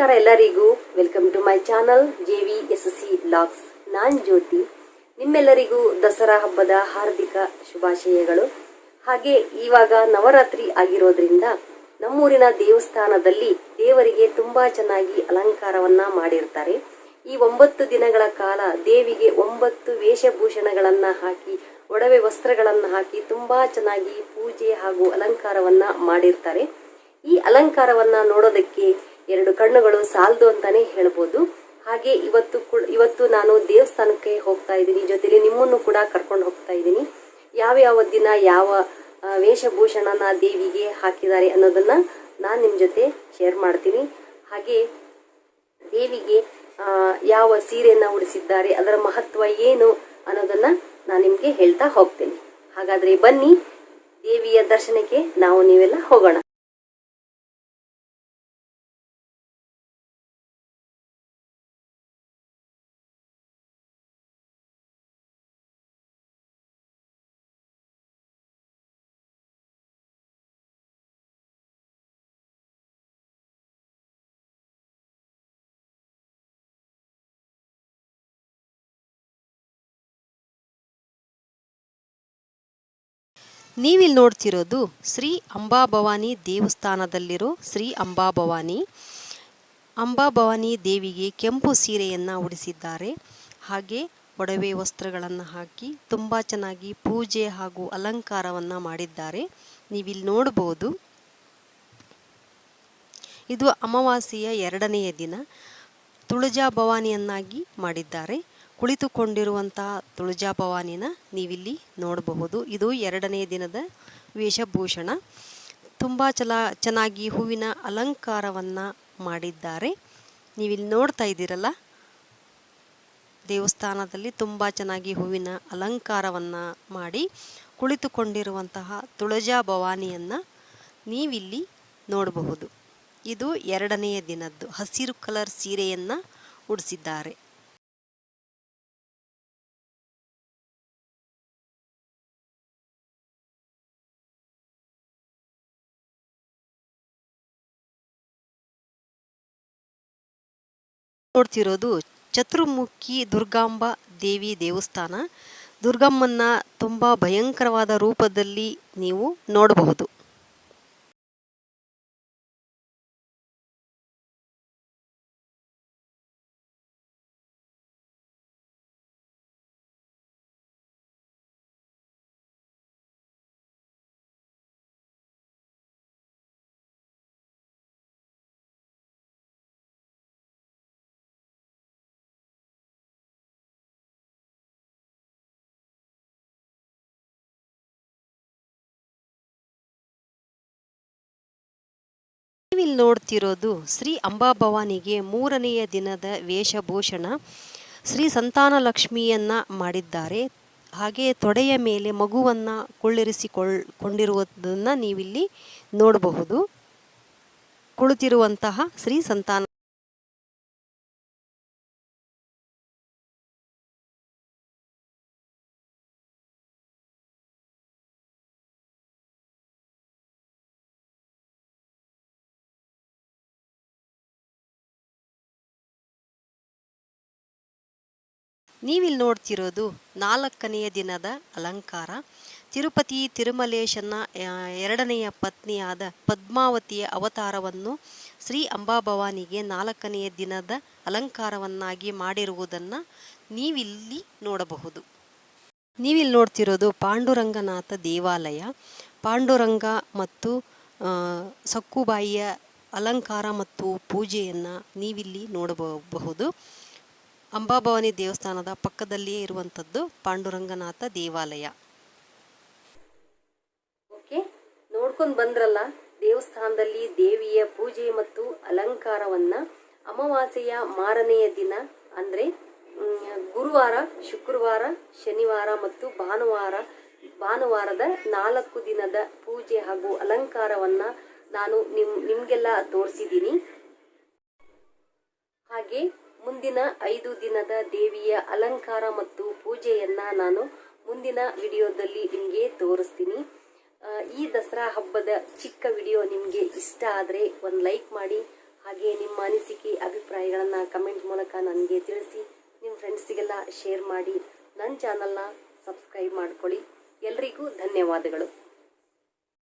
ಎಲ್ಲರಿಗೂ. Welcome to my channel J V S C blogs ನಾನ್ ಜ್ಯೋತಿ. ನಿಮ್ಮೆಲ್ಲರಿಗೂ ದಸರಾ ಹಬ್ಬದ ಹಾರ್ದಿಕ ಶುಭಾಶಯಗಳು. ಹಾಗೆ ಇವಾಗ ನವರಾತ್ರಿ ಆಗಿರೋದ್ರಿಂದ ನಮ್ಮೂರಿನ ದೇವಸ್ಥಾನದಲ್ಲಿ ದೇವರಿಗೆ ತುಂಬಾ ಚೆನ್ನಾಗಿ ಅಲಂಕಾರವನ್ನ ಮಾಡಿರ್ತಾರೆ. ಈ ಒಂಬತ್ತು ದಿನಗಳ ಕಾಲ ದೇವಿಗೆ ಒಂಬತ್ತು ವೇಷಭೂಷಣಗಳನ್ನ ಹಾಕಿ, ಒಡವೆ ವಸ್ತ್ರಗಳನ್ನ ಹಾಕಿ ತುಂಬಾ ಚೆನ್ನಾಗಿ ಪೂಜೆ ಹಾಗೂ ಅಲಂಕಾರವನ್ನ ಮಾಡಿರ್ತಾರೆ. ಈ ಅಲಂಕಾರವನ್ನ ನೋಡೋದಕ್ಕೆ ಎರಡು ಕಣ್ಣುಗಳು ಸಾಲದು ಅಂತಾನೆ ಹೇಳ್ಬೋದು. ಹಾಗೆ ಇವತ್ತು ಇವತ್ತು ನಾನು ದೇವಸ್ಥಾನಕ್ಕೆ ಹೋಗ್ತಾ ಇದ್ದೀನಿ. ಜೊತೆಲಿ ನಿಮ್ಮನ್ನು ಕೂಡ ಕರ್ಕೊಂಡು ಹೋಗ್ತಾ ಇದ್ದೀನಿ. ಯಾವ್ಯಾವ ದಿನ ಯಾವ ವೇಷಭೂಷಣನ ದೇವಿಗೆ ಹಾಕಿದ್ದಾರೆ ಅನ್ನೋದನ್ನ ನಾನು ನಿಮ್ಮ ಜೊತೆ ಶೇರ್ ಮಾಡ್ತೀನಿ. ಹಾಗೆ ದೇವಿಗೆ ಯಾವ ಸೀರೆಯನ್ನು ಉಡಿಸಿದ್ದಾರೆ, ಅದರ ಮಹತ್ವ ಏನು ಅನ್ನೋದನ್ನ ನಾನು ನಿಮಗೆ ಹೇಳ್ತಾ ಹೋಗ್ತೇನೆ. ಹಾಗಾದ್ರೆ ಬನ್ನಿ, ದೇವಿಯ ದರ್ಶನಕ್ಕೆ ನಾವು ನೀವೆಲ್ಲ ಹೋಗೋಣ. ನೀವಿಲ್ಲಿ ನೋಡ್ತಿರೋದು ಶ್ರೀ ಅಂಬಾಭವಾನಿ ದೇವಸ್ಥಾನದಲ್ಲಿರೋ ಶ್ರೀ ಅಂಬಾಭವಾನಿ ಅಂಬಾಭವಾನಿ ದೇವಿಗೆ ಕೆಂಪು ಸೀರೆಯನ್ನು ಉಡಿಸಿದ್ದಾರೆ. ಹಾಗೆ ಒಡವೆ ವಸ್ತ್ರಗಳನ್ನು ಹಾಕಿ ತುಂಬ ಚೆನ್ನಾಗಿ ಪೂಜೆ ಹಾಗೂ ಅಲಂಕಾರವನ್ನು ಮಾಡಿದ್ದಾರೆ. ನೀವಿಲ್ಲಿ ನೋಡ್ಬೋದು. ಇದು ಅಮಾವಾಸ್ಯೆಯ ಎರಡನೆಯ ದಿನ. ತುಳಜಾ ಭವಾನಿಯನ್ನಾಗಿ ಮಾಡಿದ್ದಾರೆ. ಕುಳಿತುಕೊಂಡಿರುವಂತಹ ತುಳಜಾ ಭವಾನಿನ ನೀವಿಲ್ಲಿ ನೋಡಬಹುದು. ಇದು ಎರಡನೇ ದಿನದ ವೇಷಭೂಷಣ. ತುಂಬ ಚಲ, ಚೆನ್ನಾಗಿ ಹೂವಿನ ಅಲಂಕಾರವನ್ನು ಮಾಡಿದ್ದಾರೆ. ನೀವಿಲ್ಲಿ ನೋಡ್ತಾ ಇದ್ದೀರಲ್ಲ, ದೇವಸ್ಥಾನದಲ್ಲಿ ತುಂಬ ಚೆನ್ನಾಗಿ ಹೂವಿನ ಅಲಂಕಾರವನ್ನು ಮಾಡಿ ಕುಳಿತುಕೊಂಡಿರುವಂತಹ ತುಳಜಾ ಭವಾನಿಯನ್ನು ನೀವಿಲ್ಲಿ ನೋಡಬಹುದು. ಇದು ಎರಡನೆಯ ದಿನದ್ದು. ಹಸಿರು ಕಲರ್ ಸೀರೆಯನ್ನು ಉಡಿಸಿದ್ದಾರೆ. ನೋಡ್ತಿರೋದು ಚತುರ್ಮುಖಿ ದುರ್ಗಾಂಬ ದೇವಿ ದೇವಸ್ಥಾನ. ದುರ್ಗಮ್ಮನ್ನ ತುಂಬ ಭಯಂಕರವಾದ ರೂಪದಲ್ಲಿ ನೀವು ನೋಡಬಹುದು. ನೋಡ್ತಿರೋದು ಶ್ರೀ ಅಂಬಾಭವಾನಿಗೆ ಮೂರನೆಯ ದಿನದ ವೇಷಭೂಷಣ ಶ್ರೀ ಸಂತಾನ ಲಕ್ಷ್ಮಿಯನ್ನ ಮಾಡಿದ್ದಾರೆ. ಹಾಗೆ ತೊಡೆಯ ಮೇಲೆ ಮಗುವನ್ನ ಕುಳ್ಳಿರಿಸಿಕೊಳ್ಳ ಕೊಂಡಿರುವುದನ್ನು ನೀವಿಲ್ಲಿ ನೋಡಬಹುದು. ಕುಳಿತಿರುವಂತಹ ಶ್ರೀ ಸಂತಾನ ನೀವಿಲ್ಲಿ ನೋಡ್ತಿರೋದು ನಾಲ್ಕನೆಯ ದಿನದ ಅಲಂಕಾರ. ತಿರುಪತಿ ತಿರುಮಲೇಶನ ಎರಡನೆಯ ಪತ್ನಿಯಾದ ಪದ್ಮಾವತಿಯ ಅವತಾರವನ್ನು ಶ್ರೀ ಅಂಬಾಭವಾನಿಗೆ ನಾಲ್ಕನೆಯ ದಿನದ ಅಲಂಕಾರವನ್ನಾಗಿ ಮಾಡಿರುವುದನ್ನು ನೀವಿಲ್ಲಿ ನೋಡಬಹುದು. ನೀವಿಲ್ಲಿ ನೋಡ್ತಿರೋದು ಪಾಂಡುರಂಗನಾಥ ದೇವಾಲಯ. ಪಾಂಡುರಂಗ ಮತ್ತು ಸಕ್ಕುಬಾಯಿಯ ಅಲಂಕಾರ ಮತ್ತು ಪೂಜೆಯನ್ನು ನೀವಿಲ್ಲಿ ನೋಡಬಹುದು. ಅಂಬಾಭವಾನಿ ದೇವಸ್ಥಾನದ ಪಕ್ಕದಲ್ಲಿಯೇ ಇರುವಂಥದ್ದು ಪಾಂಡುರಂಗನಾಥ ದೇವಾಲಯ. ಓಕೆ, ನೋಡ್ಕೊಂಡು ಬಂದ್ರಲ್ಲ, ದೇವಸ್ಥಾನದಲ್ಲಿ ದೇವಿಯ ಪೂಜೆ ಮತ್ತು ಅಲಂಕಾರವನ್ನ ಅಮಾವಾಸ್ಯೆಯ ಮಾರನೆಯ ದಿನ, ಅಂದ್ರೆ ಗುರುವಾರ, ಶುಕ್ರವಾರ, ಶನಿವಾರ ಮತ್ತು ಭಾನುವಾರ, ಭಾನುವಾರದ ನಾಲ್ಕು ದಿನದ ಪೂಜೆ ಹಾಗೂ ಅಲಂಕಾರವನ್ನ ನಾನು ನಿಮ್, ನಿಮ್ಗೆಲ್ಲ ತೋರಿಸಿದ್ದೀನಿ. ಹಾಗೆ ಮುಂದಿನ ಐದು ದಿನದ ದೇವಿಯ ಅಲಂಕಾರ ಮತ್ತು ಪೂಜೆಯನ್ನ ನಾನು ಮುಂದಿನ ವಿಡಿಯೋದಲ್ಲಿ ನಿಮಗೆ ತೋರಿಸ್ತೀನಿ. ಈ ದಸರಾ ಹಬ್ಬದ ಚಿಕ್ಕ ವಿಡಿಯೋ ನಿಮಗೆ ಇಷ್ಟ ಆದರೆ ಒಂದು ಲೈಕ್ ಮಾಡಿ, ಹಾಗೆ ನಿಮ್ಮ ಅನಿಸಿಕೆ, ಅಭಿಪ್ರಾಯಗಳನ್ನು ಕಮೆಂಟ್ ಮೂಲಕ ನನಗೆ ತಿಳಿಸಿ ನಿಮ್ಮ ಫ್ರೆಂಡ್ಸಿಗೆಲ್ಲ ಶೇರ್ ಮಾಡಿ ನನ್ನ ಚಾನಲ್ನ ಸಬ್ಸ್ಕ್ರೈಬ್ ಮಾಡ್ಕೊಳ್ಳಿ. ಎಲ್ರಿಗೂ ಧನ್ಯವಾದಗಳು.